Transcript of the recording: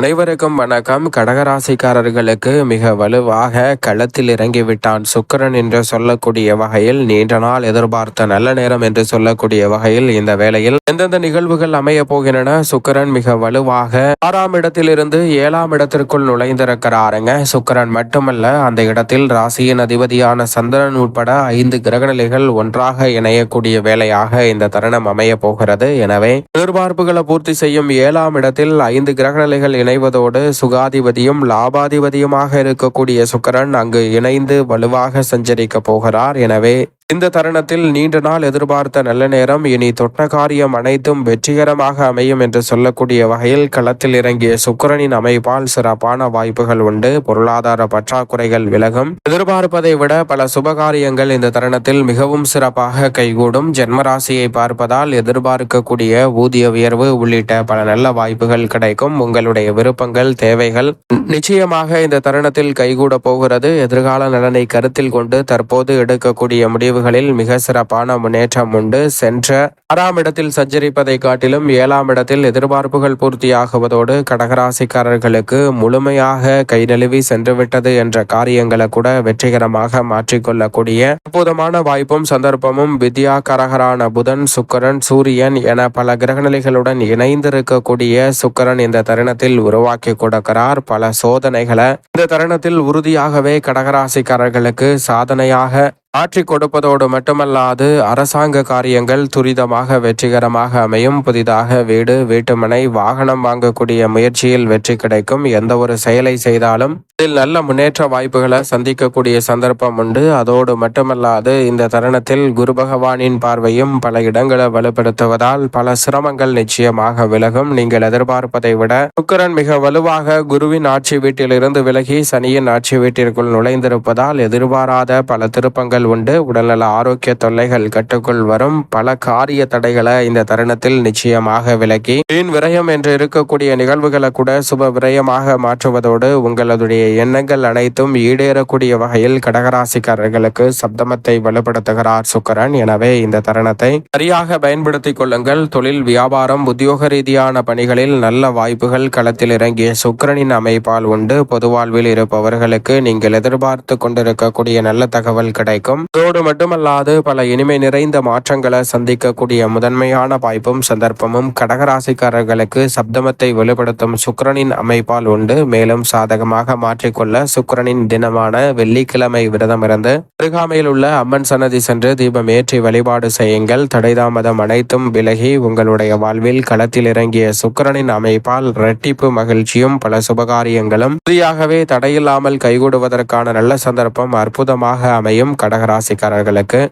அனைவருக்கும் வணக்கம். கடகராசிக்காரர்களுக்கு மிக வலுவாக களத்தில் இறங்கிவிட்டான் சுக்கரன் என்று சொல்லக்கூடிய வகையில் நீண்ட நாள் எதிர்பார்த்த நல்ல நேரம் என்று சொல்லக்கூடிய வகையில் இந்த வேளையில் எந்தெந்த நிகழ்வுகள் அமைய போகின்றன? சுக்கரன் மிக வலுவாக ஆறாம் இடத்திலிருந்து ஏழாம் இடத்திற்குள் நுழைந்திருக்கிறாருங்க. சுக்கரன் மட்டுமல்ல அந்த இடத்தில் ராசியின் அதிபதியான சந்திரன் உட்பட ஐந்து கிரகநிலைகள் ஒன்றாக இணையக்கூடிய வேலையாக இந்த தருணம் அமைய போகிறது. எனவே எதிர்பார்ப்புகளை பூர்த்தி செய்யும் ஏழாம் இடத்தில் ஐந்து கிரகநிலைகள் இணைவதோடு சுகாதிபதியும் லாபாதிபதியுமாக இருக்கக்கூடிய சுக்கரன் அங்கு இணைந்து வலுவாக சஞ்சரிக்க போகிறார். எனவே இந்த தருணத்தில் நீண்ட நாள் எதிர்பார்த்த நல்ல நேரம் இனி தொட்ட காரியம் அனைத்தும் வெற்றிகரமாக அமையும் என்று சொல்லக்கூடிய வகையில் களத்தில் இறங்கிய சுக்கரனின் அமைப்பால் சிறப்பான வாய்ப்புகள் உண்டு. பொருளாதார பற்றாக்குறைகள் விலகும். எதிர்பார்ப்பதை விட பல சுபகாரியங்கள் இந்த தருணத்தில் மிகவும் சிறப்பாக கைகூடும். ஜென்மராசியை பார்ப்பதால் எதிர்பார்க்கக்கூடிய ஊதிய உயர்வு உள்ளிட்ட பல நல்ல வாய்ப்புகள் கிடைக்கும். உங்களுடைய விருப்பங்கள் தேவைகள் நிச்சயமாக இந்த தருணத்தில் கைகூட போகிறது. எதிர்கால நலனை கருத்தில் கொண்டு தற்போது எடுக்கக்கூடிய முடிவு பிரிவுகளில் மிக சிறப்பான முன்னேற்றம் உண்டு. சென்ற ஆறாம் இடத்தில் சஞ்சரிப்பதை காட்டிலும் ஏழாம் இடத்தில் எதிர்பார்ப்புகள் பூர்த்தியாகுவதோடு கடகராசிக்காரர்களுக்கு முழுமையாக கை நழுவி சென்றுவிட்டது என்ற காரியங்களை கூட வெற்றிகரமாக மாற்றிக்கொள்ளக்கூடிய அற்புதமான வாய்ப்பும் சந்தர்ப்பமும் வித்யா கரகரான புதன் சுக்கரன் சூரியன் என பல கிரகநிலைகளுடன் இணைந்திருக்கக்கூடிய சுக்கரன் இந்த தருணத்தில் உருவாக்கி கொடுக்கிறார். பல சோதனைகளை இந்த தருணத்தில் உறுதியாகவே கடகராசிக்காரர்களுக்கு சாதனையாக ஆற்றி கொடுப்பதோடு மட்டுமல்லாது அரசாங்க காரியங்கள் துரிதமாக வெற்றிகரமாக அமையும். புதிதாக வீடு வீட்டுமனை வாகனம் வாங்கக்கூடிய முயற்சியில் வெற்றி கிடைக்கும். எந்த ஒரு செயலை செய்தாலும் இதில் நல்ல முன்னேற்ற வாய்ப்புகளை சந்திக்கக்கூடிய சந்தர்ப்பம் உண்டு. அதோடு மட்டுமல்லாது இந்த தருணத்தில் குரு பகவானின் பார்வையும் பல இடங்களை வலுப்படுத்துவதால் பல சிரமங்கள் நிச்சயமாக விலகும். நீங்கள் எதிர்பார்ப்பதை விட சுக்கரன் மிக வலுவாக குருவின் ஆட்சி வீட்டிலிருந்து விலகி சனியின் ஆட்சி வீட்டிற்குள் நுழைந்திருப்பதால் எதிர்பாராத பல திருப்பங்கள் உண்டு. உடல்நல ஆரோக்கிய தொல்லைகள் கட்டுக்குள் வரும். பல காரிய தடைகளை இந்த தருணத்தில் நிச்சயமாக விலக்கி வீண் விரயம் என்று இருக்கக்கூடிய நிகழ்வுகளை கூட சுப விரயமாக மாற்றுவதோடு உங்களுடைய எண்ணங்கள் அனைத்தும் ஈடேறக்கூடிய வகையில் கடகராசிக்காரர்களுக்கு சப்தமத்தை வலுப்படுத்துகிறார் சுக்கரன். எனவே இந்த தருணத்தை சரியாக பயன்படுத்திக் கொள்ளுங்கள். தொழில் வியாபாரம் உத்தியோக ரீதியான பணிகளில் நல்ல வாய்ப்புகள் களத்தில் இறங்கிய சுக்கரனின் அமைப்பால் உண்டு. பொது வாழ்வில் இருப்பவர்களுக்கு நீங்கள் எதிர்பார்த்து கொண்டிருக்கக்கூடிய நல்ல தகவல் கிடைக்கும். இருக்கும் அதோடு மட்டுமல்லாது பல இனிமை நிறைந்த மாற்றங்களை சந்திக்கக்கூடிய முதன்மையான வாய்ப்பும் சந்தர்ப்பமும் கடகராசிக்காரர்களுக்கு சப்தமத்தை வெளிப்படுத்தும் சுக்கரனின் அமைப்பால் உண்டு. மேலும் சாதகமாக மாற்ற மாற்றிக்கொள்ள சுக்கரனின் தினமான வெள்ளிக்கிழமை விரதம் இருந்து அருகாமையில் உள்ள அம்மன் சன்னதி சென்று தீபம் ஏற்றி வழிபாடு செய்யுங்கள். தடைதாமதம் அனைத்தும் விலகி உங்களுடைய வாழ்வில் களத்தில் இறங்கிய சுக்கரனின் அமைப்பால் இரட்டிப்பு மகிழ்ச்சியும் பல சுபகாரியங்களும் புதியாகவே தடையில்லாமல் கைகூடுவதற்கான நல்ல சந்தர்ப்பம் அற்புதமாக அமையும் கடகராசிக்காரர்களுக்கு.